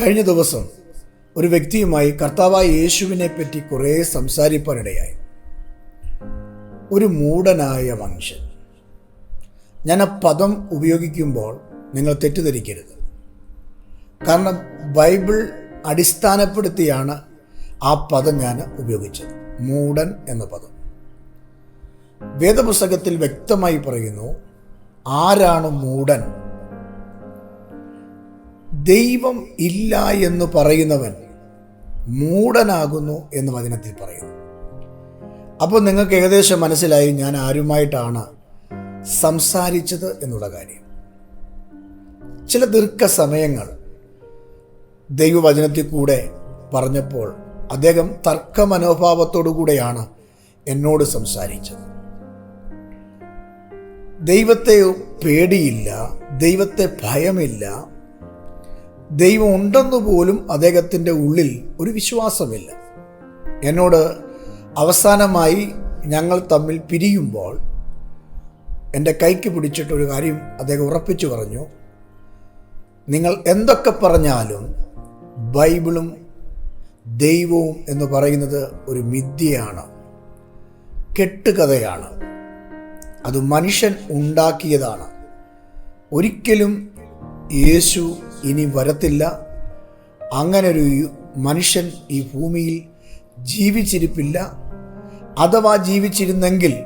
കഴിഞ്ഞ ദിവസം ഒരു വ്യക്തിയുമായി കർത്താവായ യേശുവിനെ പറ്റി കുറേ സംസാരിപ്പാനിടയായി. ഒരു മൂടനായ മനുഷ്യൻ. ഞാൻ ആ പദം ഉപയോഗിക്കുമ്പോൾ നിങ്ങൾ തെറ്റിദ്ധരിക്കരുത്. കാരണം ബൈബിൾ അടിസ്ഥാനപ്പെടുത്തിയാണ് ആ പദം ഞാൻ ഉപയോഗിച്ചത്. മൂടൻ എന്ന പദം. വേദപുസ്തകത്തിൽ വ്യക്തമായി പറയുന്നു ആരാണ് മൂടൻ ദൈവം ഇല്ല എന്ന് പറയുന്നവൻ മൂടനാകുന്നു എന്ന് വചനത്തിൽ പറയുന്നു. അപ്പോൾ നിങ്ങൾക്ക് ഏകദേശം മനസ്സിലായി ഞാൻ ആരുമായിട്ടാണ് സംസാരിച്ചത് എന്നുള്ള കാര്യം. ചില ദീർഘ സമയങ്ങൾ ദൈവവചനത്തിൽ കൂടെ പറഞ്ഞപ്പോൾ അദ്ദേഹം തർക്ക മനോഭാവത്തോടു കൂടെയാണ് എന്നോട് സംസാരിച്ചത്. ദൈവത്തെ പേടിയില്ല ദൈവത്തെ ഭയമില്ല ദൈവം ഉണ്ടെന്ന് പോലും അദ്ദേഹത്തിന്റെ ഉള്ളിൽ ഒരു വിശ്വാസമില്ല. എന്നോട് അവസാനമായി ഞങ്ങൾ തമ്മിൽ പിരിയുമ്പോൾ എന്റെ കൈക്ക് പിടിച്ചിട്ടൊരു കാര്യം അദ്ദേഹം ഉറപ്പിച്ചു പറഞ്ഞു. നിങ്ങൾ എന്തൊക്കെ പറഞ്ഞാലും ബൈബിളും ദൈവവും എന്ന് പറയുന്നത് ഒരു മിഥ്യയാണ് കെട്ടുകഥയാണ്. അത് മനുഷ്യൻ ഉണ്ടാക്കിയതാണ്. ഒരിക്കലും യേശു ഇനി വരത്തില്ല. അങ്ങനൊരു മനുഷ്യൻ ഈ ഭൂമിയിൽ ജീവിച്ചിരിപ്പില്ല. അഥവാ ജീവിച്ചിരുന്നെങ്കിൽ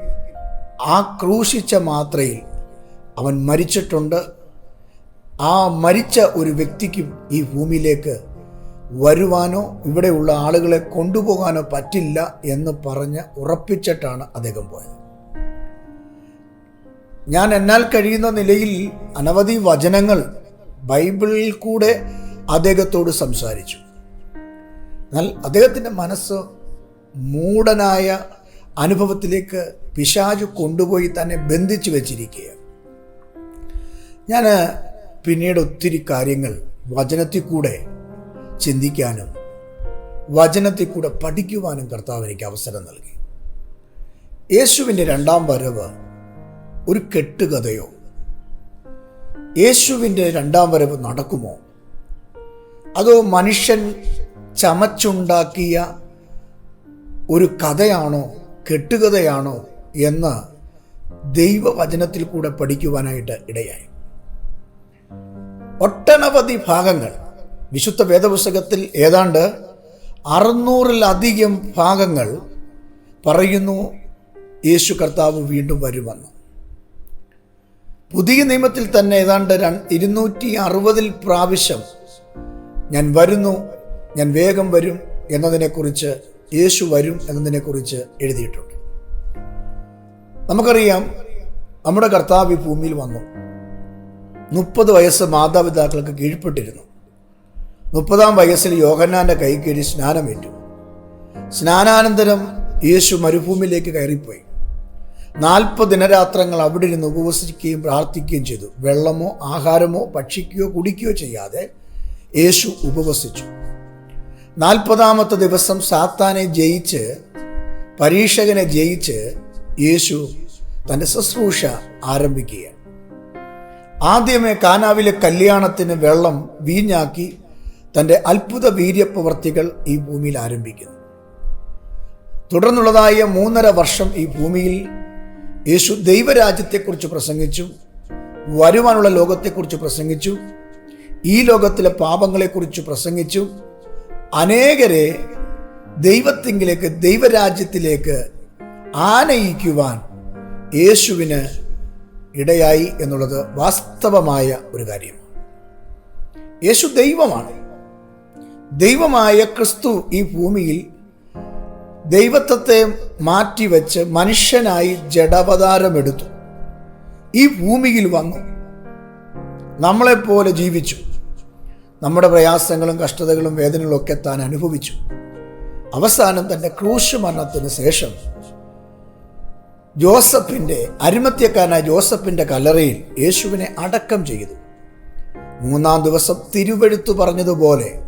ആ ക്രൂശിച്ച മാത്രയിൽ അവൻ മരിച്ചിട്ടുണ്ട്. ആ മരിച്ച ഒരു വ്യക്തിക്കും ഈ ഭൂമിയിലേക്ക് വരുവാനോ ഇവിടെയുള്ള ആളുകളെ കൊണ്ടുപോകാനോ പറ്റില്ല എന്ന് പറഞ്ഞ് ഉറപ്പിച്ചിട്ടാണ് അദ്ദേഹം പോയത്. ഞാൻ എന്നാൽ കഴിയുന്ന നിലയിൽ അനവധി വചനങ്ങൾ ബൈബിളിൽ കൂടെ അദ്ദേഹത്തോട് സംസാരിച്ചു. എന്നാൽ അദ്ദേഹത്തിന്റെ മനസ്സ് മൂടനായ അനുഭവത്തിലേക്ക് പിശാജ് കൊണ്ടുപോയി തന്നെ ബന്ധിച്ചു വച്ചിരിക്കുകയാണ്. ഞാൻ പിന്നീട് ഒത്തിരി കാര്യങ്ങൾ വചനത്തിൽ കൂടെ ചിന്തിക്കാനും വചനത്തിൽ കൂടെ പഠിക്കുവാനും കർത്താവ് എനിക്ക് അവസരം നൽകി. യേശുവിന്റെ രണ്ടാം വരവ് ഒരു കെട്ടുകഥയോ യേശുവിന്റെ രണ്ടാം വരവ് നടക്കുമോ? അതോ മനുഷ്യൻ ചമച്ചുണ്ടാക്കിയ ഒരു കഥയാണോ കെട്ടുകഥയാണോ എന്ന് ദൈവവചനത്തിൽ കൂടെ പഠിക്കുവാനായിട്ട് ഇടയായി. ഒട്ടനവധി ഭാഗങ്ങൾ. വിശുദ്ധ വേദപുസ്തകത്തിൽ ഏതാണ്ട് അറുന്നൂറിലധികം ഭാഗങ്ങൾ പറയുന്നു യേശു കർത്താവ് വീണ്ടും വരുമെന്ന്. പുതിയ നിയമത്തിൽ തന്നെ ഏതാണ്ട് ഇരുന്നൂറ്റി അറുപതിൽ പ്രാവശ്യം ഞാൻ വരുന്നു ഞാൻ വേഗം വരും എന്നതിനെക്കുറിച്ച് യേശു വരും എന്നതിനെക്കുറിച്ച് എഴുതിയിട്ടുണ്ട്. നമുക്കറിയാം നമ്മുടെ കർത്താവ് ഈ ഭൂമിയിൽ വന്നു. മുപ്പത് വയസ്സ് മാതാപിതാക്കൾക്ക് കീഴ്പ്പെട്ടിരുന്നു. മുപ്പതാം വയസ്സിൽ യോഹന്നാന്റെ കൈ കീഴിൽ സ്നാനമേറ്റു. സ്നാനാനന്തരം യേശു മരുഭൂമിയിലേക്ക് കയറിപ്പോയി. നാൽപ്പത് ദിനരാത്രങ്ങൾ അവിടെ ഇരുന്ന് ഉപവസിക്കുകയും പ്രാർത്ഥിക്കുകയും ചെയ്തു. വെള്ളമോ ആഹാരമോ ഭക്ഷിക്കുകയോ കുടിക്കുകയോ ചെയ്യാതെ യേശു ഉപവസിച്ചു. നാൽപ്പതാമത്തെ ദിവസം സാത്താനെ ജയിച്ച് പരീക്ഷകനെ ജയിച്ച് യേശു തന്റെ ശുശ്രൂഷ ആരംഭിക്കുകയാണ്. ആദ്യമേ കാനാവിലെ കല്യാണത്തിന് വെള്ളം വീഞ്ഞാക്കി തന്റെ അത്ഭുത വീര്യപ്രവർത്തികൾ ഈ ഭൂമിയിൽ ആരംഭിക്കുന്നു. തുടർന്നുള്ളതായ മൂന്നര വർഷം ഈ ഭൂമിയിൽ യേശു ദൈവരാജ്യത്തെക്കുറിച്ച് പ്രസംഗിച്ചു വരുവാനുള്ള ലോകത്തെക്കുറിച്ച് പ്രസംഗിച്ചു ഈ ലോകത്തിലെ പാപങ്ങളെക്കുറിച്ച് പ്രസംഗിച്ചു. അനേകരെ ദൈവത്തിങ്കിലേക്ക് ദൈവരാജ്യത്തിലേക്ക് ആനയിക്കുവാൻ യേശുവിന് ഇടയായി എന്നുള്ളത് വാസ്തവമായ ഒരു കാര്യമാണ്. യേശു ദൈവമാണ്. ദൈവമായ ക്രിസ്തു ഈ ഭൂമിയിൽ ദൈവത്വത്തെ മാറ്റിവെച്ച് മനുഷ്യനായി ജഡവതാരമെടുത്തു. ഈ ഭൂമിയിൽ വന്നു. നമ്മളെപ്പോലെ ജീവിച്ചു. നമ്മുടെ പ്രയാസങ്ങളും കഷ്ടതകളും വേദനകളും ഒക്കെ താൻ അനുഭവിച്ചു. അവസാനം തന്റെ ക്രൂശ് മരണത്തിന് ശേഷം ജോസഫിന്റെ അരിമത്യക്കാരനായ ജോസഫിന്റെ കല്ലറയിൽ യേശുവിനെ അടക്കം ചെയ്തു. മൂന്നാം ദിവസം തിരുവെഴുത്തു പറഞ്ഞതുപോലെ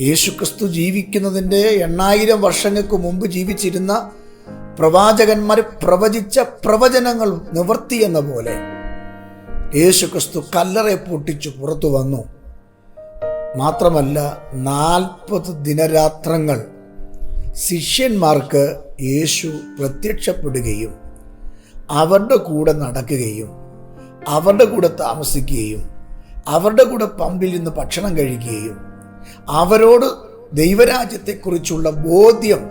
യേശുക്രിസ്തു ജീവിക്കുന്നതിന്റെ എണ്ണായിരം വർഷങ്ങൾക്ക് മുമ്പ് ജീവിച്ചിരുന്ന പ്രവാചകന്മാർ പ്രവചിച്ച പ്രവചനങ്ങൾ നിവർത്തി എന്ന പോലെ യേശുക്രിസ്തു കല്ലറെ പൊട്ടിച്ചു പുറത്തു വന്നു. മാത്രമല്ല നാൽപ്പത് ദിനരാത്രങ്ങൾ ശിഷ്യന്മാർക്ക് യേശു പ്രത്യക്ഷപ്പെടുകയും അവരുടെ കൂടെ നടക്കുകയും അവരുടെ കൂടെ താമസിക്കുകയും അവരുടെ കൂടെ പമ്പിൽ നിന്ന് ഭക്ഷണം കഴിക്കുകയും അവരോട് ദൈവരാജ്യത്തെക്കുറിച്ചുള്ള ബോധ്യം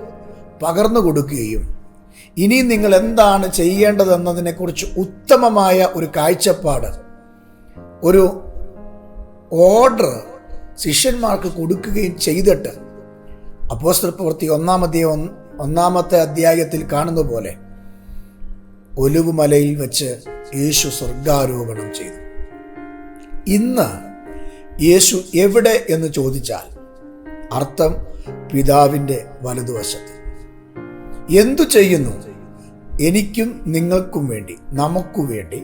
പകർന്നു കൊടുക്കുകയും ഇനി നിങ്ങൾ എന്താണ് ചെയ്യേണ്ടതെന്നതിനെക്കുറിച്ച് ഉത്തമമായ ഒരു കാഴ്ചപ്പാട് ഒരു ഓർഡർ ശിഷ്യന്മാർക്ക് കൊടുക്കുകയും ചെയ്തിട്ട് അപ്പോസ്റ്റർ പ്രവൃത്തി ഒന്നാമത്തെ ഒന്നാമത്തെ അധ്യായത്തിൽ കാണുന്ന പോലെ ഒലിവുമലയിൽ വെച്ച് യേശു സ്വർഗാരോപണം ചെയ്തു. ഇന്ന് യേശു എവിടെ എന്ന് ചോദിച്ചാൽ അർത്ഥം പിതാവിന്റെ വലതുവശത്ത്. എന്തു ചെയ്യുന്നു? എനിക്കും നിങ്ങൾക്കും വേണ്ടി നമുക്കു വേണ്ടി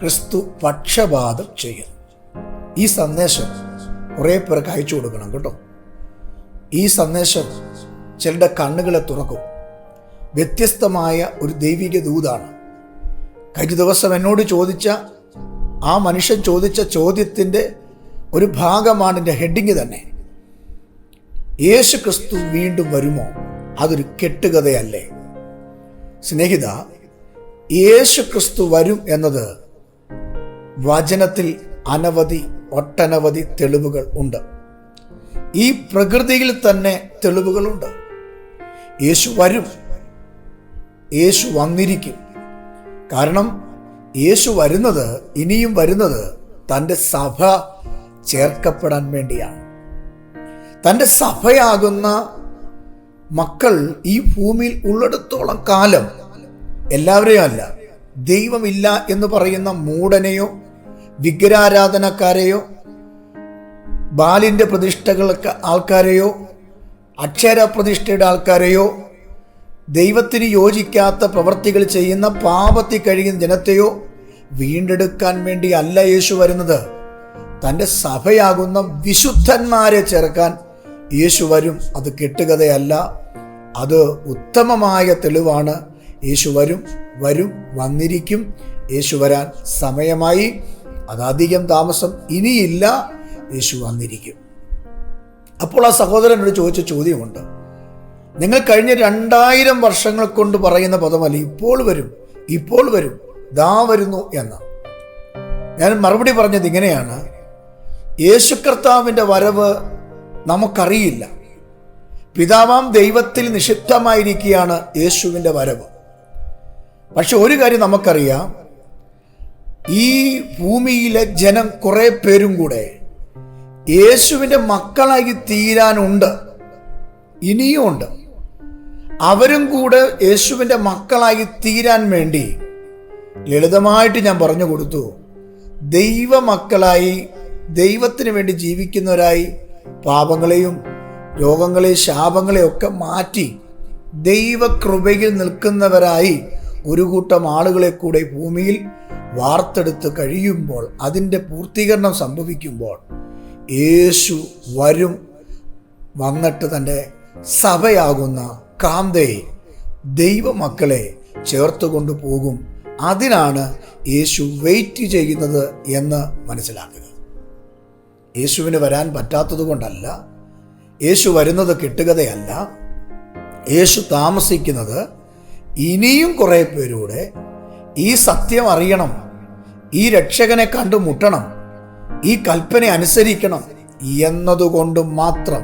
ക്രിസ്തു പക്ഷപാതം ചെയ്യുന്നു. ഈ സന്ദേശം കുറേ പേർക്ക് അയച്ചു കൊടുക്കണം കേട്ടോ. ഈ സന്ദേശം ചിലരുടെ കണ്ണുകളെ തുറക്കും. വ്യത്യസ്തമായ ഒരു ദൈവിക ദൂതാണ്. കഴിഞ്ഞ ദിവസം എന്നോട് ചോദിച്ച ആ മനുഷ്യൻ ചോദിച്ച ചോദ്യത്തിന്റെ ഒരു ഭാഗമാണ് എന്റെ ഹെഡിങ് തന്നെ. യേശു ക്രിസ്തു വീണ്ടും വരുമോ? അതൊരു കെട്ടുകഥയല്ലേ. സ്നേഹിത യേശു ക്രിസ്തു വരും എന്നത് വചനത്തിൽ അനവധി ഒട്ടനവധി തെളിവുകൾ ഉണ്ട്. ഈ പ്രകൃതിയിൽ തന്നെ തെളിവുകളുണ്ട് യേശു വരും. യേശു വന്നിരിക്കും. കാരണം യേശു വരുന്നത് ഇനിയും വരുന്നത് തന്റെ സഭ ചേർക്കപ്പെടാൻ വേണ്ടിയാണ്. തന്റെ സഭയാകുന്ന മക്കൾ ഈ ഭൂമിയിൽ ഉള്ളിടത്തോളം കാലം എല്ലാവരെയും അല്ല ദൈവമില്ല എന്ന് പറയുന്ന മൂടനെയോ വിഗ്രഹാരാധനക്കാരെയോ ബാലിന്റെ പ്രതിഷ്ഠകൾക്ക് ആൾക്കാരെയോ അക്ഷര പ്രതിഷ്ഠയുടെ ആൾക്കാരെയോ ദൈവത്തിന് യോജിക്കാത്ത പ്രവർത്തികൾ ചെയ്യുന്ന പാപത്തിൽ കഴിയുന്ന ജനത്തെയോ വീണ്ടെടുക്കാൻ വേണ്ടി അല്ല യേശു വരുന്നത്. തന്റെ സഭയാകുന്ന വിശുദ്ധന്മാരെ ചേർക്കാൻ യേശു വരും. അത് കെട്ടുകഥയല്ല അത് ഉത്തമമായ തെളിവാണ്. യേശു വരും വരും വന്നിരിക്കും. യേശു വരാൻ സമയമായി. അതധികം താമസം ഇനിയില്ല. യേശു വന്നിരിക്കും. അപ്പോൾ ആ സഹോദരനോട് ചോദിച്ച ചോദ്യമുണ്ട്. നിങ്ങൾ കഴിഞ്ഞ രണ്ടായിരം വർഷങ്ങൾ കൊണ്ട് പറയുന്ന പദമല്ല ഇപ്പോൾ വരും ഇപ്പോൾ വരും ദാ വരുന്നു എന്ന്. ഞാൻ മറുപടി പറഞ്ഞത് ഇങ്ങനെയാണ്. യേശു കർത്താവിന്റെ വരവ് നമുക്കറിയില്ല. പിതാവാം ദൈവത്തിൽ നിഷിദ്ധമായിരിക്കുകയാണ് യേശുവിന്റെ വരവ്. പക്ഷെ ഒരു കാര്യം നമുക്കറിയാം. ഈ ഭൂമിയിലെ ജനം കുറേ പേരും കൂടെ യേശുവിന്റെ മക്കളായി തീരാനുണ്ട്. ഇനിയും ഉണ്ട്. അവരും കൂടെ യേശുവിന്റെ മക്കളായി തീരാൻ വേണ്ടി ലളിതമായിട്ട് ഞാൻ പറഞ്ഞു കൊടുത്തു. ദൈവമക്കളായി ദൈവത്തിന് വേണ്ടി ജീവിക്കുന്നവരായി പാപങ്ങളെയും രോഗങ്ങളെയും ശാപങ്ങളെയും ഒക്കെ മാറ്റി ദൈവകൃപയിൽ നിൽക്കുന്നവരായി ഒരു കൂട്ടം ആളുകളെ കൂടെ ഭൂമിയിൽ വാർത്തെടുത്ത് കഴിയുമ്പോൾ അതിന്റെ പൂർത്തീകരണം സംഭവിക്കുമ്പോൾ യേശു വരും. വന്നിട്ട് തന്റെ സഭയാകുന്ന കാന്തയെ ദൈവമക്കളെ ചേർത്ത് കൊണ്ടുപോകും. അതിനാണ് യേശു വെയിറ്റ് ചെയ്യുന്നത് എന്ന് മനസ്സിലാക്കുക. യേശുവിന് വരാൻ പറ്റാത്തതുകൊണ്ടല്ല യേശു വരുന്നത് കിട്ടുകതയല്ല യേശു താമസിക്കുന്നത് ഇനിയും കുറേ പേരൂടെ ഈ സത്യം അറിയണം. ഈ രക്ഷകനെ കണ്ടുമുട്ടണം ഈ കൽപ്പന അനുസരിക്കണം എന്നതുകൊണ്ട് മാത്രം.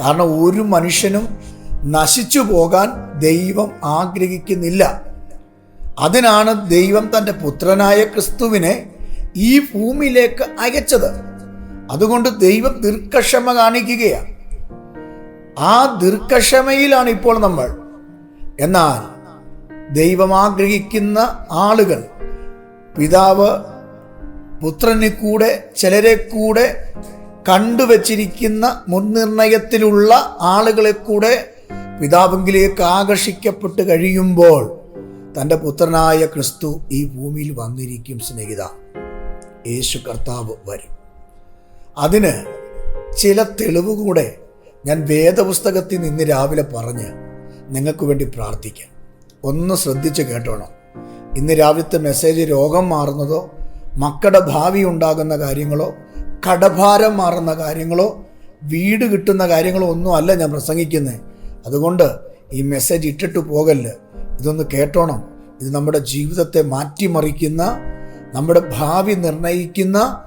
കാരണം ഒരു മനുഷ്യനും നശിച്ചു പോകാൻ ദൈവം ആഗ്രഹിക്കുന്നില്ല. അതിനാണ് ദൈവം തന്റെ പുത്രനായ ക്രിസ്തുവിനെ ഈ ഭൂമിയിലേക്ക് അയച്ചത്. അതുകൊണ്ട് ദൈവം ദീർഘക്ഷമ കാണിക്കുകയാണ്. ആ ദീർഘക്ഷമയിലാണ് ഇപ്പോൾ നമ്മൾ. എന്നാൽ ദൈവം ആഗ്രഹിക്കുന്ന ആളുകൾ പിതാവ് പുത്രനെ കൂടെ ചിലരെ കൂടെ കണ്ടുവച്ചിരിക്കുന്ന മുൻനിർണയത്തിലുള്ള ആളുകളെ കൂടെ പിതാവെങ്കിലേക്ക് ആകർഷിക്കപ്പെട്ട് കഴിയുമ്പോൾ തന്റെ പുത്രനായ ക്രിസ്തു ഈ ഭൂമിയിൽ വന്നിരിക്കും സ്നേഹിത. യേശു കർത്താവ് വരും. അതിന് ചില തെളിവ് കൂടെ ഞാൻ വേദപുസ്തകത്തിൽ നിന്ന് രാവിലെ പറഞ്ഞ് നിങ്ങൾക്ക് വേണ്ടി പ്രാർത്ഥിക്കാം. ഒന്ന് ശ്രദ്ധിച്ച് കേട്ടോണം. ഇന്ന് രാവിലത്തെ മെസ്സേജ് രോഗം മാറുന്നതോ മക്കളുടെ ഭാവി ഉണ്ടാകുന്ന കാര്യങ്ങളോ കടഭാരം മാറുന്ന കാര്യങ്ങളോ വീട് കിട്ടുന്ന കാര്യങ്ങളോ ഒന്നും അല്ല ഞാൻ പ്രസംഗിക്കുന്നത് അതുകൊണ്ട് ഈ മെസ്സേജ് ഇട്ടിട്ട് പോകല്ല്. ഇതൊന്ന് കേട്ടോണം. ഇത് നമ്മുടെ ജീവിതത്തെ മാറ്റിമറിക്കുന്ന നമ്മുടെ ഭാവി നിർണയിക്കുന്ന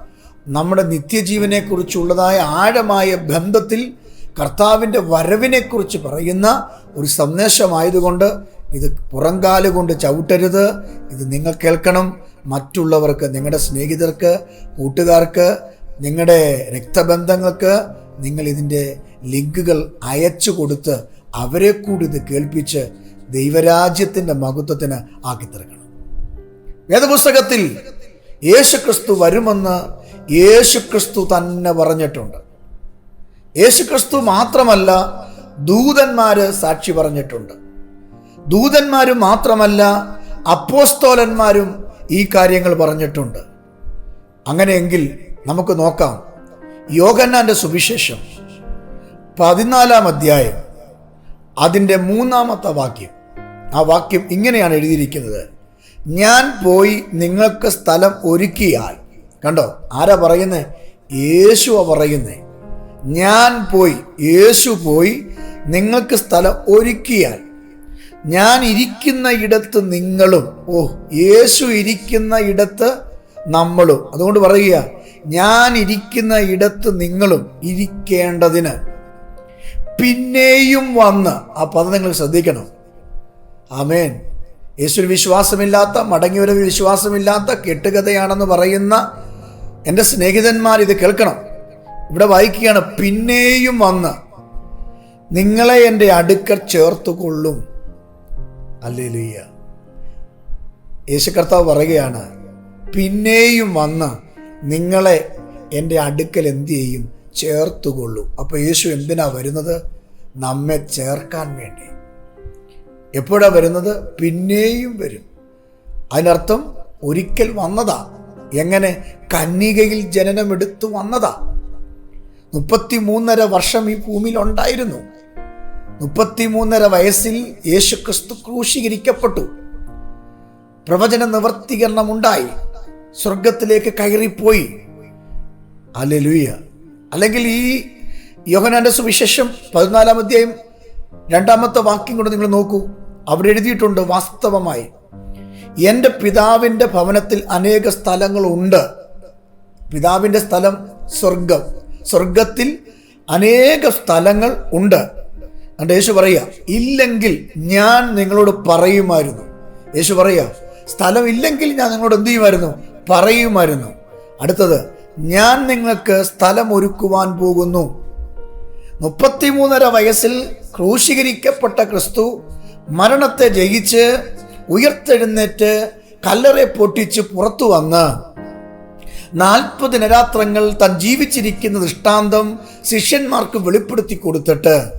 നമ്മുടെ നിത്യജീവനെക്കുറിച്ചുള്ളതായ ആഴമായ ബന്ധത്തിൽ കർത്താവിന്റെ വരവിനെക്കുറിച്ച് പറയുന്ന ഒരു സന്ദേശമായതുകൊണ്ട് ഇത് പുറംകാൽ കൊണ്ട് ചവിട്ടരുത്. ഇത് നിങ്ങൾ കേൾക്കണം. മറ്റുള്ളവർക്ക് നിങ്ങളുടെ സ്നേഹിതർക്ക് കൂട്ടുകാർക്ക് നിങ്ങളുടെ രക്തബന്ധങ്ങൾക്ക് നിങ്ങൾ ഇതിന്റെ ലിങ്കുകൾ അയച്ചു കൊടുത്ത് അവരെ കൂടി ഇത് കേൾപ്പിച്ച് ദൈവരാജ്യത്തിന്റെ മഹത്വത്തിന് ആക്കിത്തീർക്കണം. വേദപുസ്തകത്തിൽ യേശുക്രിസ്തു വരുമെന്ന് യേശുക്രിസ്തു തന്നെ പറഞ്ഞിട്ടുണ്ട്. യേശുക്രിസ്തു മാത്രമല്ല ദൂതന്മാര് സാക്ഷി പറഞ്ഞിട്ടുണ്ട്. ദൂതന്മാരും മാത്രമല്ല അപ്പോസ്തോലന്മാരും ഈ കാര്യങ്ങൾ പറഞ്ഞിട്ടുണ്ട്. അങ്ങനെയെങ്കിൽ നമുക്ക് നോക്കാം. യോഗന്നാന്റെ സുവിശേഷം പതിനാലാം അധ്യായം അതിന്റെ മൂന്നാമത്തെ വാക്യം. ആ വാക്യം ഇങ്ങനെയാണ് എഴുതിയിരിക്കുന്നത്. ഞാൻ പോയി നിങ്ങൾക്ക് സ്ഥലം ഒരുക്കിയാൽ കണ്ടോ? ആരാ പറയുന്നേ? യേശുവാ പറയുന്നേ. ഞാൻ പോയി യേശു പോയി നിങ്ങൾക്ക് സ്ഥലം ഒരുക്കിയാൽ. ഞാൻ ഇരിക്കുന്ന ഇടത്ത് നിങ്ങളും ഓ യേശു ഇരിക്കുന്ന ഇടത്ത് നമ്മളും. അതുകൊണ്ട് പറയുക ഞാൻ ഇരിക്കുന്ന ഇടത്ത് നിങ്ങളും ഇരിക്കേണ്ടതിന് പിന്നെയും വന്ന് ആ പദം നിങ്ങൾ ശ്രദ്ധിക്കണം. ആമേൻ. യേശു വിശ്വാസമില്ലാത്ത മടങ്ങിവരവിൽ വിശ്വാസമില്ലാത്ത കെട്ടുകഥയാണെന്ന് പറയുന്ന എന്റെ സ്നേഹിതന്മാർ ഇത് കേൾക്കണം. ഇവിടെ വായിക്കുകയാണ് പിന്നെയും വന്ന് നിങ്ങളെ എന്റെ അടുക്കൽ ചേർത്ത് കൊള്ളും അല്ലേലൂയ്യ. യേശു കർത്താവ് പറയുകയാണ് പിന്നെയും വന്ന് നിങ്ങളെ എന്റെ അടുക്കൽ എന്തു ചെയ്യും? ചേർത്തുകൊള്ളും. അപ്പോൾ യേശു എന്തിനാ വരുന്നത്? നമ്മെ ചേർക്കാൻ വേണ്ടി. എപ്പോഴാ വരുന്നത്? പിന്നെയും വരും. അതിനർത്ഥം ഒരിക്കൽ വന്നതാ. എങ്ങനെ കന്യകയിൽ ജനനമെടുത്തു വന്നതാ? മുപ്പത്തിമൂന്നര വർഷം ഈ ഭൂമിയിൽ ഉണ്ടായിരുന്നു. മുപ്പത്തിമൂന്നര വയസ്സിൽ യേശു ക്രിസ്തു ക്രൂശീകരിക്കപ്പെട്ടു. പ്രവചന നിവർത്തീകരണം ഉണ്ടായി സ്വർഗത്തിലേക്ക് കയറിപ്പോയി. അലലുയ അല്ലെങ്കിൽ ഈ യോഹനാന്റെ സുവിശേഷം പതിനാലാം അധ്യായം രണ്ടാമത്തെ വാക്യം കൊണ്ട് നിങ്ങൾ നോക്കൂ. അവിടെ എഴുതിയിട്ടുണ്ട് വാസ്തവമായി. എന്റെ പിതാവിന്റെ ഭവനത്തിൽ അനേക സ്ഥലങ്ങളുണ്ട്. പിതാവിന്റെ സ്ഥലം സ്വർഗം. സ്വർഗത്തിൽ അനേക സ്ഥലങ്ങൾ ഉണ്ട്. അതുകൊണ്ട് യേശു പറയുക ഇല്ലെങ്കിൽ ഞാൻ നിങ്ങളോട് പറയുമായിരുന്നു. യേശു പറയുക സ്ഥലം ഇല്ലെങ്കിൽ ഞാൻ നിങ്ങളോട് എന്ത് ചെയ്യുമായിരുന്നു? പറയുമായിരുന്നു. അടുത്തത് ഞാൻ നിങ്ങൾക്ക് സ്ഥലം ഒരുക്കുവാൻ പോകുന്നു. മുപ്പത്തിമൂന്നര വയസ്സിൽ ക്രൂശീകരിക്കപ്പെട്ട ക്രിസ്തു മരണത്തെ ജയിച്ച് ഉയർത്തെഴുന്നേറ്റ് കല്ലറെ പൊട്ടിച്ച് പുറത്തു വന്ന് നാൽപ്പത് നരാത്രങ്ങൾ താൻ ജീവിച്ചിരിക്കുന്ന ദൃഷ്ടാന്തം ശിഷ്യന്മാർക്ക് വെളിപ്പെടുത്തി കൊടുത്തിട്ട്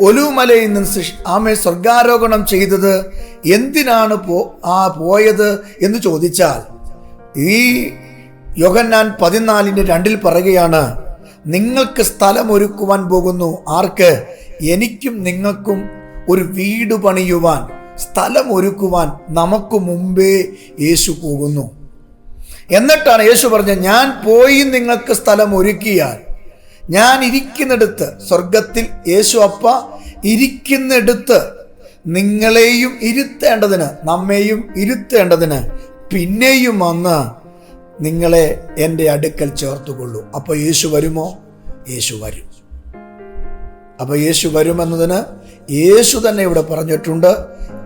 ഒലുമലയിൽ നിന്ന് ആമെ സ്വർഗാരോഹണം ചെയ്തത് എന്തിനാണ് പോ ആ പോയത് എന്ന് ചോദിച്ചാൽ ഈ യോഗന്നാൻ പതിനാലിന്റെ രണ്ടിൽ പറയുകയാണ് നിങ്ങൾക്ക് സ്ഥലം ഒരുക്കുവാൻ പോകുന്നു. ആർക്ക്? എനിക്കും നിങ്ങൾക്കും ഒരു വീട് പണിയുവാൻ. സ്ഥലം ഒരുക്കുവാൻ നമുക്ക് മുമ്പേ യേശു പോകുന്നു. എന്നിട്ടാണ് യേശു പറഞ്ഞത് ഞാൻ പോയി നിങ്ങൾക്ക് സ്ഥലം ഒരുക്കിയാൽ ഞാൻ ഇരിക്കുന്നിടത്ത് സ്വർഗത്തിൽ യേശു അപ്പ ഇരിക്കുന്നിടത്ത് നിങ്ങളെയും ഇരുത്തേണ്ടതിന് നമ്മെയും ഇരുത്തേണ്ടതിന് പിന്നെയും വന്ന് നിങ്ങളെ എന്റെ അടുക്കൽ ചേർത്തുകൊള്ളൂ. അപ്പോൾ യേശു വരുമോ? യേശു വരും. അപ്പോൾ യേശു വരുമെന്നതിന് യേശു തന്നെ ഇവിടെ പറഞ്ഞിട്ടുണ്ട്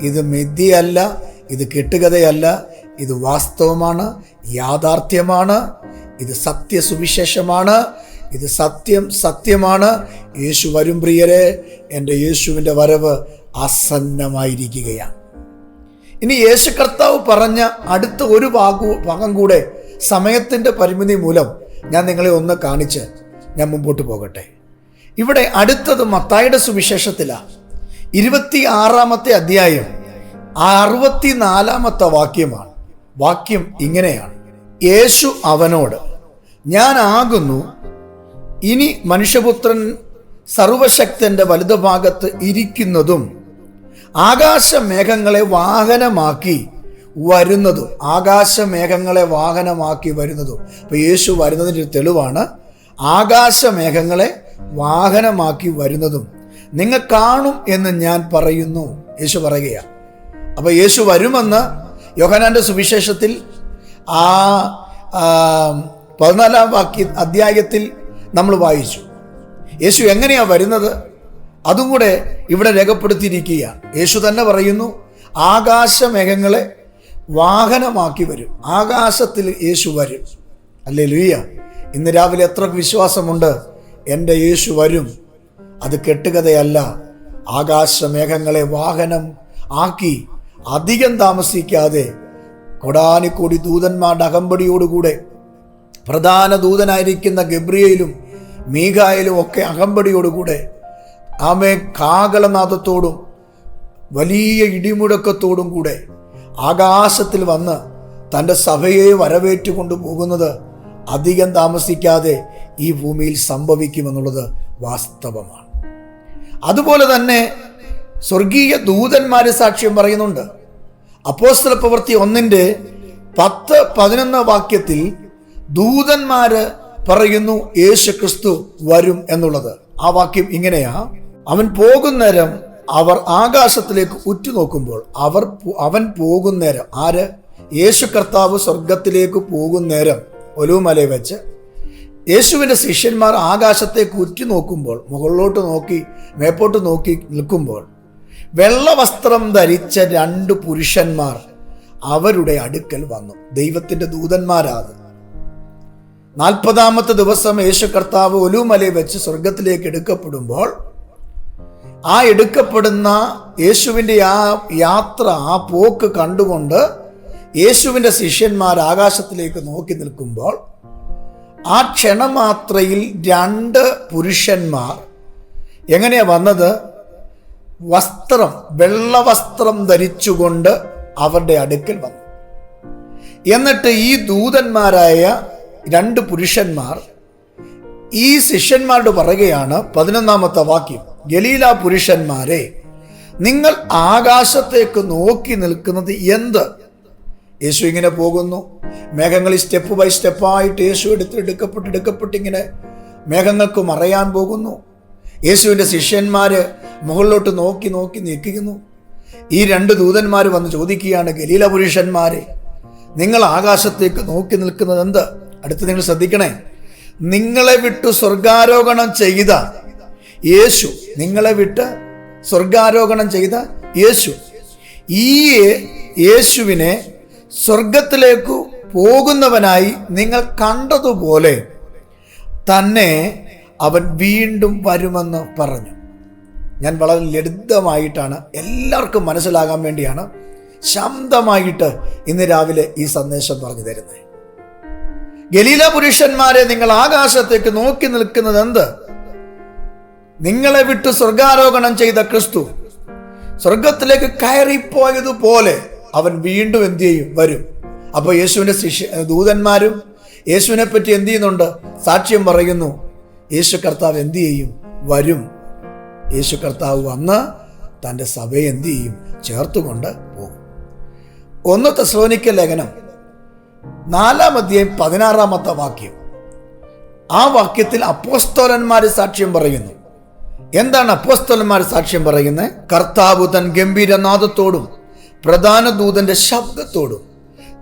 ഇത് മിഥ്യയല്ല ഇത് കെട്ടുകഥയല്ല ഇത് വാസ്തവമാണ് യാഥാർത്ഥ്യമാണ് ഇത് സത്യസുവിശേഷമാണ് ഇത് സത്യം സത്യമാണ്. യേശു വരും പ്രിയരെ എന്റെ യേശുവിന്റെ വരവ് ആസന്നമായിരിക്കുകയാണ്. ഇനി യേശു കർത്താവ് പറഞ്ഞ അടുത്ത ഒരു ഭാഗു ഭാഗം കൂടെ സമയത്തിന്റെ പരിമിതി മൂലം ഞാൻ നിങ്ങളെ ഒന്ന് കാണിച്ച് ഞാൻ മുമ്പോട്ട് പോകട്ടെ. ഇവിടെ അടുത്തത് മത്തായുടെ സുവിശേഷത്തിലാണ്. ഇരുപത്തി ആറാമത്തെ അധ്യായം അറുപത്തിനാലാമത്തെ വാക്യമാണ്. വാക്യം ഇങ്ങനെയാണ്. യേശു അവനോട് ഞാൻ ഞാനാകുന്നു ഇനി മനുഷ്യപുത്രൻ സർവശക്തന്റെ വലുതുഭാഗത്ത് ഇരിക്കുന്നതും ആകാശമേഘങ്ങളെ വാഹനമാക്കി വരുന്നതും ആകാശമേഘങ്ങളെ വാഹനമാക്കി വരുന്നതും. അപ്പോൾ യേശു വരുന്നതിന്റെ തെളിവാണ് ആകാശമേഘങ്ങളെ വാഹനമാക്കി വരുന്നതും. നിങ്ങൾ കാണും എന്ന് ഞാൻ പറയുന്നു. യേശു പറയുകയാണ്. അപ്പോൾ യേശു വരുമെന്ന് യോഹനാന്റെ സുവിശേഷത്തിൽ ആ പതിനാലാം വാക്യ അധ്യായത്തിൽ നമ്മൾ വായിച്ചു. യേശു എങ്ങനെയാണ് വരുന്നത്? അതും കൂടെ ഇവിടെ രേഖപ്പെടുത്തിയിരിക്കുകയാണ്. യേശു തന്നെ പറയുന്നു ആകാശമേഘങ്ങളെ വാഹനമാക്കി വരും. ആകാശത്തിൽ യേശു വരും. അല്ലേ ലുയ്യ ഇന്ന് രാവിലെ എത്ര വിശ്വാസമുണ്ട്? എന്റെ യേശു വരും. അത് കെട്ടുകഥയല്ല. ആകാശമേഘങ്ങളെ വാഹനം ആക്കി അധികം താമസിക്കാതെ കൊടാനിക്കോടി ദൂതന്മാരുടെ അകമ്പടിയോടുകൂടെ പ്രധാന ദൂതനായിരിക്കുന്ന ഗബ്രിയയിലും മീകായലും ഒക്കെ അകമ്പടിയോടുകൂടെ ആമേ കാകളനാഥത്തോടും വലിയ ഇടിമുഴക്കത്തോടും കൂടെ ആകാശത്തിൽ വന്ന് തന്റെ സഭയെ വരവേറ്റുകൊണ്ട് പോകുന്നത് അധികം താമസിക്കാതെ ഈ ഭൂമിയിൽ സംഭവിക്കുമെന്നുള്ളത് വാസ്തവമാണ്. അതുപോലെ തന്നെ സ്വർഗീയ ദൂതന്മാര് സാക്ഷ്യം പറയുന്നുണ്ട്. അപ്പോസ്തല പ്രവൃത്തി ഒന്നിന്റെ പത്ത് പതിനൊന്ന് വാക്യത്തിൽ ദൂതന്മാര് പറയുന്നു യേശു ക്രിസ്തു വരും എന്നുള്ളത്. ആ വാക്യം ഇങ്ങനെയാ. അവൻ പോകുന്നേരം അവർ ആകാശത്തിലേക്ക് ഉറ്റുനോക്കുമ്പോൾ അവർ അവൻ പോകുന്നേരം ആര്? യേശു കർത്താവ് സ്വർഗത്തിലേക്ക് പോകുന്നേരം ഒലുമലയിൽ വെച്ച്. യേശുവിന്റെ ശിഷ്യന്മാർ ആകാശത്തേക്ക് ഉറ്റുനോക്കുമ്പോൾ മുകളിലോട്ട് നോക്കി മേപ്പോട്ട് നോക്കി നിൽക്കുമ്പോൾ വെള്ളവസ്ത്രം ധരിച്ച രണ്ട് പുരുഷന്മാർ അവരുടെ അടുക്കൽ വന്നു. ദൈവത്തിന്റെ ദൂതന്മാരാത് നാൽപ്പതാമത്തെ ദിവസം യേശു കർത്താവ് ഒലുമലയിൽ വെച്ച് സ്വർഗത്തിലേക്ക് എടുക്കപ്പെടുമ്പോൾ ആ എടുക്കപ്പെടുന്ന യേശുവിന്റെ ആ യാത്ര ആ പോക്ക് കണ്ടുകൊണ്ട് യേശുവിന്റെ ശിഷ്യന്മാർ ആകാശത്തിലേക്ക് നോക്കി നിൽക്കുമ്പോൾ ആ ക്ഷണമാത്രയിൽ രണ്ട് പുരുഷന്മാർ. എങ്ങനെയാ വന്നത്? വസ്ത്രം വെള്ളവസ്ത്രം ധരിച്ചുകൊണ്ട് അവരുടെ അടുക്കൽ വന്നു. എന്നിട്ട് ഈ ദൂതന്മാരായ രണ്ട് പുരുഷന്മാർ ഈ ശിഷ്യന്മാരോട് പറയുകയാണ് പതിനൊന്നാമത്തെ വാക്യം. ഗലീല പുരുഷന്മാരെ നിങ്ങൾ ആകാശത്തേക്ക് നോക്കി നിൽക്കുന്നത് എന്ത്? യേശു ഇങ്ങനെ പോകുന്നു. മേഘങ്ങളിൽ സ്റ്റെപ്പ് ബൈ സ്റ്റെപ്പായിട്ട് യേശു എടുത്ത് എടുക്കപ്പെട്ട് എടുക്കപ്പെട്ട് ഇങ്ങനെ മേഘങ്ങൾക്ക് മറയാൻ പോകുന്നു. യേശുവിന്റെ ശിഷ്യന്മാർ മുകളിലോട്ട് നോക്കി നോക്കി നിൽക്കുന്നു. ഈ രണ്ട് ദൂതന്മാർ വന്ന് ചോദിക്കുകയാണ് ഗലീല പുരുഷന്മാരെ നിങ്ങൾ ആകാശത്തേക്ക് നോക്കി നിൽക്കുന്നത് എന്ത്? അടുത്ത് നിങ്ങൾ ശ്രദ്ധിക്കണേ. നിങ്ങളെ വിട്ടു സ്വർഗാരോഹണം ചെയ്ത യേശു നിങ്ങളെ വിട്ട് സ്വർഗാരോഹണം ചെയ്ത യേശു. ഈ യേശുവിനെ സ്വർഗത്തിലേക്ക് പോകുന്നവനായി നിങ്ങൾ കണ്ടതുപോലെ തന്നെ അവൻ വീണ്ടും വരുമെന്ന് പറഞ്ഞു. ഞാൻ വളരെ ലളിതമായിട്ടാണ് എല്ലാവർക്കും മനസ്സിലാകാൻ വേണ്ടിയാണ് ശാന്തമായിട്ട് ഇന്ന് രാവിലെ ഈ സന്ദേശം പറഞ്ഞു തരുന്നത്. ഗലീല പുരുഷന്മാരെ നിങ്ങൾ ആകാശത്തേക്ക് നോക്കി നിൽക്കുന്നത് എന്ത്? നിങ്ങളെ വിട്ട് സ്വർഗാരോഹണം ചെയ്ത ക്രിസ്തു സ്വർഗത്തിലേക്ക് കയറിപ്പോയതുപോലെ അവൻ വീണ്ടും എന്ത് ചെയ്യും? വരും. അപ്പോൾ യേശുവിന്റെ ശിഷ്യ ദൂതന്മാരും യേശുവിനെ പറ്റി എന്ത് ചെയ്യുന്നുണ്ട്? സാക്ഷ്യം പറയുന്നു. യേശു കർത്താവ് എന്ത് ചെയ്യും? വരും. യേശു കർത്താവ് വന്ന് തന്റെ സഭയെ എന്ത് ചെയ്യും? ചേർത്തുകൊണ്ട് പോകും. ഒന്ന് തെസ്ലോനിക്ക ലേഖനം. നാലാം അധ്യായം പതിനാറാമത്തെ വാക്യം. ആ വാക്യത്തിൽ അപ്പോസ്തോലന്മാർ സാക്ഷ്യം പറയുന്നു. എന്താണ് അപ്പോസ്തോലന്മാർ സാക്ഷ്യം പറയുന്നത്? കർത്താവ് തൻ ഗംഭീരനാദത്തോടും പ്രധാന ദൂതന്റെ ശബ്ദത്തോടും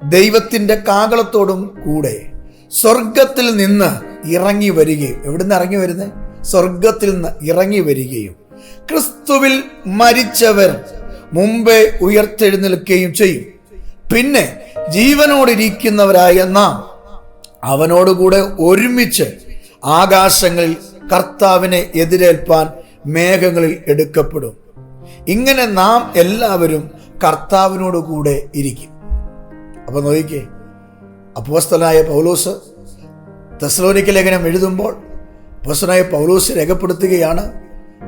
ദൈവത്തിന്റെ കാകളത്തോടും കൂടെ സ്വർഗത്തിൽ നിന്ന് ഇറങ്ങി വരികയും. എവിടുന്ന് ഇറങ്ങി വരുന്നത് സ്വർഗത്തിൽ നിന്ന് ഇറങ്ങി വരികയും. ക്രിസ്തുവിൽ മരിച്ചവർ മുമ്പേ ഉയർത്തെഴുന്നേൽക്കുകയും ചെയ്യും. പിന്നെ ജീവനോടിരിക്കുന്നവരായ നാം അവനോടുകൂടെ ഒരുമിച്ച് ആകാശങ്ങളിൽ കർത്താവിനെ എതിരേൽപ്പാൻ മേഘങ്ങളിൽ എടുക്കപ്പെടും. ഇങ്ങനെ നാം എല്ലാവരും കർത്താവിനോട് കൂടെ ഇരിക്കും. അപ്പൊ നോക്കിക്കേ അപ്പോസ്തനായ പൗലോസ് തെസ്ലോനിക്ക ലേഖനം എഴുതുമ്പോൾ അപ്പോസ്തനായ പൗലോസ് രേഖപ്പെടുത്തുകയാണ്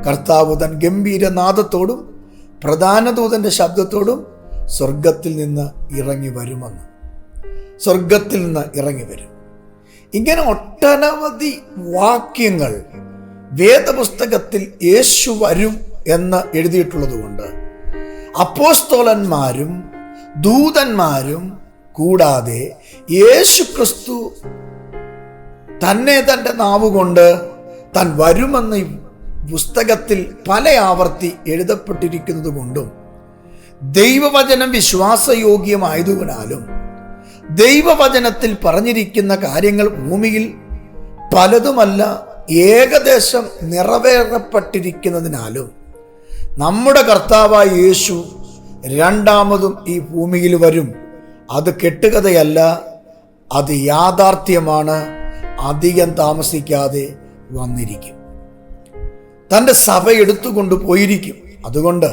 കർത്താവ് തൻ ഗംഭീരനാദത്തോടും പ്രധാന ദൂതന്റെ ശബ്ദത്തോടും സ്വർഗത്തിൽ നിന്ന് ഇറങ്ങി വരുമെന്ന്. സ്വർഗത്തിൽ നിന്ന് ഇറങ്ങി വരും. ഇങ്ങനെ ഒട്ടനവധി വാക്യങ്ങൾ വേദപുസ്തകത്തിൽ യേശു വരും എന്ന് എഴുതിയിട്ടുള്ളത് കൊണ്ട് അപ്പോസ്തോലന്മാരും ദൂതന്മാരും കൂടാതെ യേശു ക്രിസ്തു തന്നെ തന്റെ നാവുകൊണ്ട് താൻ വരുമെന്ന് പുസ്തകത്തിൽ പല ആവർത്തി എഴുതപ്പെട്ടിരിക്കുന്നത് കൊണ്ടും ദൈവവചനം വിശ്വാസയോഗ്യമായതുകൊണ്ടാലും ദൈവവചനത്തിൽ പറഞ്ഞിരിക്കുന്ന കാര്യങ്ങൾ ഭൂമിയിൽ പലതുമല്ല ഏകദേശം നിറവേറപ്പെട്ടിരിക്കുന്നതിനാലും നമ്മുടെ കർത്താവായ യേശു രണ്ടാമതും ഈ ഭൂമിയിൽ വരും. അത് കെട്ടുകഥയല്ല അത് യാഥാർത്ഥ്യമാണ്. അധികം താമസിക്കാതെ വന്നിരിക്കും. തന്റെ സഭ എടുത്തുകൊണ്ട് പോയിരിക്കും. അതുകൊണ്ട്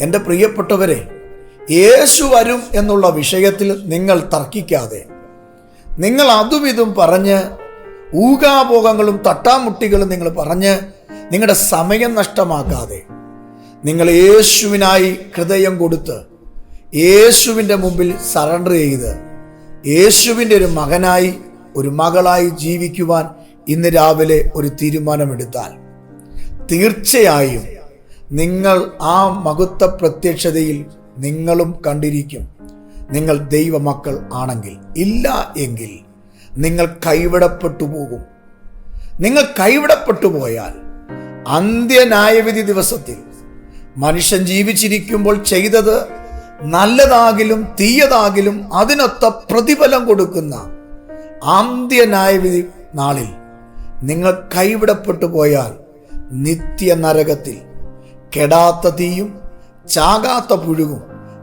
എന്റെ പ്രിയപ്പെട്ടവരെ യേശു വരും എന്നുള്ള വിഷയത്തിൽ നിങ്ങൾ തർക്കിക്കാതെ നിങ്ങൾ അതും ഇതും പറഞ്ഞ് ഊകാഭോഗങ്ങളും തട്ടാമുട്ടികളും നിങ്ങൾ പറഞ്ഞ് നിങ്ങളുടെ സമയം നഷ്ടമാക്കാതെ നിങ്ങൾ യേശുവിനായി ഹൃദയം കൊടുത്ത് യേശുവിന്റെ മുമ്പിൽ സറണ്ടർ ചെയ്ത് യേശുവിന്റെ ഒരു മകനായി ഒരു മകളായി ജീവിക്കുവാൻ ഇന്ന് രാവിലെ ഒരു തീരുമാനമെടുത്താൽ തീർച്ചയായും നിങ്ങൾ ആ മഹത്വ പ്രത്യക്ഷതയിൽ നിങ്ങളും കണ്ടിരിക്കും. നിങ്ങൾ ദൈവമക്കൾ ആണെങ്കിൽ ഇല്ല എങ്കിൽ നിങ്ങൾ കൈവിടപ്പെട്ടു പോകും. നിങ്ങൾ കൈവിടപ്പെട്ടു പോയാൽ അന്ത്യനായവിധി ദിവസത്തിൽ മനുഷ്യൻ ജീവിച്ചിരിക്കുമ്പോൾ ചെയ്തത് നല്ലതാകിലും തീയതാകിലും അതിനൊത്ത പ്രതിഫലം കൊടുക്കുന്ന അന്ത്യന്യായവിധി നാളിൽ നിങ്ങൾ കൈവിടപ്പെട്ടു പോയാൽ നിത്യ നരകത്തിൽ കെടാത്ത തീയും ചാകാത്ത പുഴുകും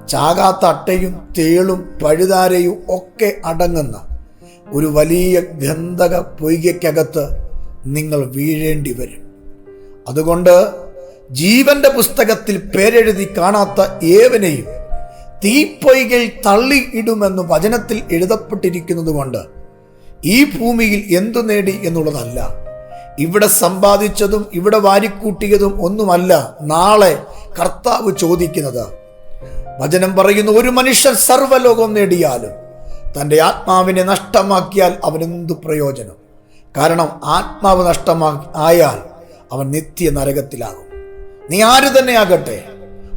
ചാകാത്ത അട്ടയും തേളും പഴുതാരയും ഒക്കെ അടങ്ങുന്ന ഒരു വലിയ ഗന്ധക പൊയ്കയ്ക്കകത്ത് നിങ്ങൾ വീഴേണ്ടി വരും. അതുകൊണ്ട് ജീവന്റെ പുസ്തകത്തിൽ പേരെഴുതി കാണാത്ത ഏവനെയും തീപ്പൊയ്കൾ തള്ളിയിടുമെന്ന് വചനത്തിൽ എഴുതപ്പെട്ടിരിക്കുന്നത് കൊണ്ട് ഈ ഭൂമിയിൽ എന്തു നേടി എന്നുള്ളതല്ല. ഇവിടെ സമ്പാദിച്ചതും ഇവിടെ വാരിക്കൂട്ടിയതും ഒന്നുമല്ല നാളെ കർത്താവ് ചോദിക്കുന്നത്. വചനം പറയുന്ന ഒരു മനുഷ്യൻ സർവലോകം നേടിയാലും തന്റെ ആത്മാവിനെ നഷ്ടമാക്കിയാൽ അവനെന്തു പ്രയോജനം? കാരണം ആത്മാവ് നഷ്ടമാ ആയാൽ അവൻ നിത്യ നരകത്തിലാകും നീ ആര് തന്നെ ആകട്ടെ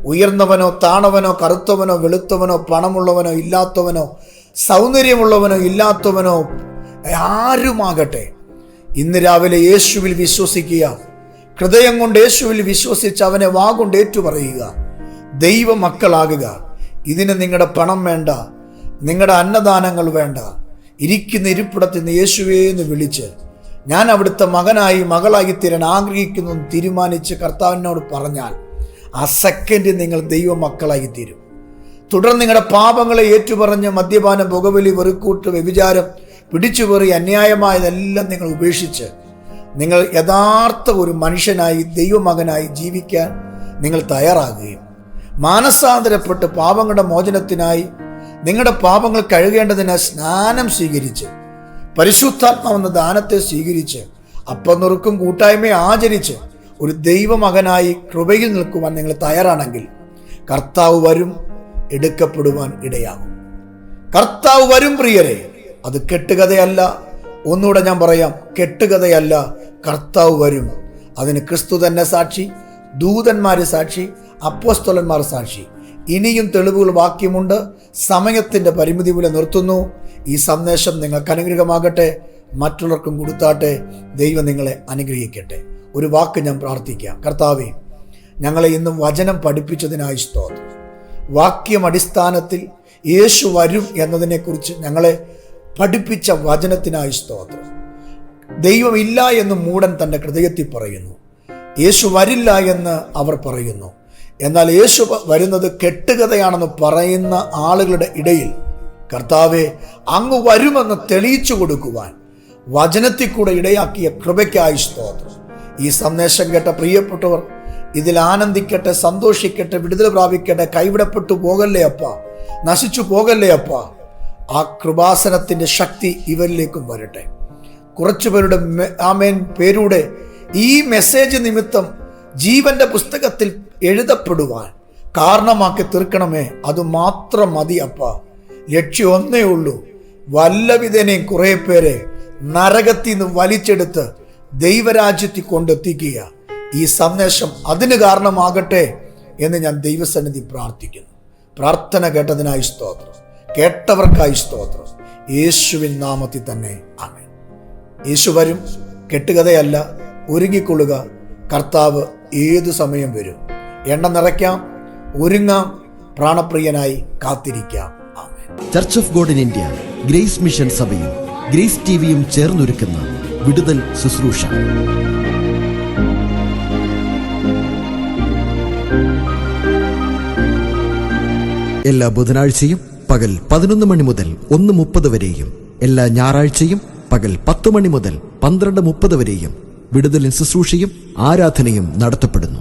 ഉയർന്നവനോ താണവനോ കറുത്തവനോ വെളുത്തവനോ പണമുള്ളവനോ ഇല്ലാത്തവനോ സൗന്ദര്യമുള്ളവനോ ഇല്ലാത്തവനോ ആരുമാകട്ടെ? ഇന്ന് രാവിലെ യേശുവിൽ വിശ്വസിക്കുക. ഹൃദയം കൊണ്ട് യേശുവിൽ വിശ്വസിച്ച് അവനെ വാഗൊണ്ട് ഏറ്റുപറയുക. ദൈവമക്കളാകുക. ഇതിന് നിങ്ങളുടെ പണം വേണ്ട. നിങ്ങളുടെ അന്നദാനങ്ങൾ വേണ്ട. ഇരിക്കുന്ന ഇരിപ്പിടത്തിൽ നിന്ന് യേശുവേ എന്ന് വിളിച്ച് ഞാൻ അവിടുത്തെ മകനായി മകളായി തീരാൻ ആഗ്രഹിക്കുന്നു തീരുമാനിച്ച് കർത്താവിനോട് പറഞ്ഞാൽ ആ സെക്കൻഡ് നിങ്ങൾ ദൈവമക്കളായി തീരും. തുടർന്ന് നിങ്ങളുടെ പാപങ്ങളെ ഏറ്റുപറഞ്ഞ് മദ്യപാനം പുകവലി വെറുക്കൂട്ട് വ്യഭിചാരം പിടിച്ചുപറി അന്യായമായതെല്ലാം നിങ്ങൾ ഉപേക്ഷിച്ച് നിങ്ങൾ യഥാർത്ഥ ഒരു മനുഷ്യനായി ദൈവമകനായി ജീവിക്കാൻ നിങ്ങൾ തയ്യാറാകുകയും മാനസാന്തരപ്പെട്ട് പാപങ്ങളുടെ മോചനത്തിനായി നിങ്ങളുടെ പാപങ്ങൾ കഴുകേണ്ടതിന് സ്നാനം സ്വീകരിച്ച് പരിശുദ്ധാത്മാവെന്ന ദാനത്തെ സ്വീകരിച്ച് അപ്പം നുറുക്കും കൂട്ടായ്മയെ ആചരിച്ച് ഒരു ദൈവമകനായി കൃപയിൽ നിൽക്കുവാൻ നിങ്ങൾ തയ്യാറാണെങ്കിൽ കർത്താവ് വരും എടുക്കപ്പെടുവാൻ ഇടയാകും. കർത്താവ് വരും പ്രിയരെ അത് കെട്ടുകഥയല്ല. ഒന്നുകൂടെ ഞാൻ പറയാം കെട്ടുകഥയല്ല കർത്താവ് വരും. അതിന് ക്രിസ്തു തന്നെ സാക്ഷി ദൂതന്മാർ സാക്ഷി അപ്പോസ്തലന്മാർ സാക്ഷി. ഇനിയും തെളിവുകൾ വാക്യമുണ്ട്. സമയത്തിന്റെ പരിമിതി മൂലം നിർത്തുന്നു. ഈ സന്ദേശം നിങ്ങൾക്ക് അനുഗ്രഹമാകട്ടെ. മറ്റുള്ളവർക്കും കൊടുത്താട്ടെ. ദൈവം നിങ്ങളെ അനുഗ്രഹിക്കട്ടെ. ഒരു വാക്ക് ഞാൻ പ്രാർത്ഥിക്കാം. കർത്താവെ ഞങ്ങളെ ഇന്നും വചനം പഠിപ്പിച്ചതിനായി സ്തോത്രം. വാക്യം അടിസ്ഥാനത്തിൽ യേശു വരും എന്നതിനെക്കുറിച്ച് ഞങ്ങളെ പഠിപ്പിച്ച വചനത്തിനായി സ്തോത്രം. ദൈവമില്ല എന്ന് മൂടൻ തന്റെ ഹൃദയത്തിൽ പറയുന്നു. യേശു വരില്ല എന്ന് അവർ പറയുന്നു. എന്നാൽ യേശു വരുന്നത് കെട്ടുകഥയാണെന്ന് പറയുന്ന ആളുകളുടെ ഇടയിൽ കർത്താവെ അങ്ങ് വരുമെന്ന് തെളിയിച്ചു കൊടുക്കുവാൻ വചനത്തിൽ കൂടെ ഇടയാക്കിയ കൃപയ്ക്കായി സ്തോത്രം. ഈ സന്ദേശം കേട്ട പ്രിയപ്പെട്ടവർ ഇതിൽ ആനന്ദിക്കട്ടെ സന്തോഷിക്കട്ടെ വിടുതൽ പ്രാപിക്കട്ടെ കൈവിടപ്പെട്ടു പോകല്ലേ അപ്പ? നശിച്ചു പോകല്ലേ അപ്പ? ആ കൃപാസനത്തിന്റെ ശക്തി ഇവരിലേക്കും വരട്ടെ. കുറച്ചു പേരുടെ ആമേൻ പേരുടെ ഈ മെസ്സേജ് നിമിത്തം ജീവന്റെ പുസ്തകത്തിൽ എഴുതപ്പെടുവാൻ കാരണമാക്കി തീർക്കണമേ അത് മാത്രം മതി അപ്പ. ലക്ഷ്യം ഒന്നേ ഉള്ളൂ. വല്ലവിധനെയും കുറേ പേരെ നരകത്തിൽ നിന്ന് വലിച്ചെടുത്ത് ദൈവരാജ്യത്തിൽ കൊണ്ടെത്തിക്കുക. ഈ സന്ദേശം അതിന് കാരണമാകട്ടെ എന്ന് ഞാൻ ദൈവസന്നിധി പ്രാർത്ഥിക്കുന്നു. പ്രാർത്ഥന കേട്ടതിനായി സ്തോത്രം. കേട്ടവർക്കായി സ്തോത്രം. യേശുവിൻ നാമത്തിൽ തന്നെ ആമേൻ. യേശു വരും. കെട്ടുകഥയല്ല. ഒരുങ്ങിക്കൊള്ളുക. കർത്താവ് ഏതു സമയം വരും? എണ്ണ നിറയ്ക്കാം. ഒരുങ്ങാം. പ്രാണപ്രിയനായി കാത്തിരിക്കാം. Church of God in India Grace mission സഭയും ഗ്രേസ് ടി വിയും ചേർന്നൊരുക്കുന്ന വിടുതൽ ശുശ്രൂഷ. എല്ലാ ബുധനാഴ്ചയും പകൽ പതിനൊന്ന് മണി മുതൽ ഒന്ന് മുപ്പത് വരെയും എല്ലാ ഞായറാഴ്ചയും പകൽ പത്ത് മണി മുതൽ പന്ത്രണ്ട് മുപ്പത് വരെയും വിടുതലിൻ ശുശ്രൂഷയും ആരാധനയും നടത്തപ്പെടുന്നു.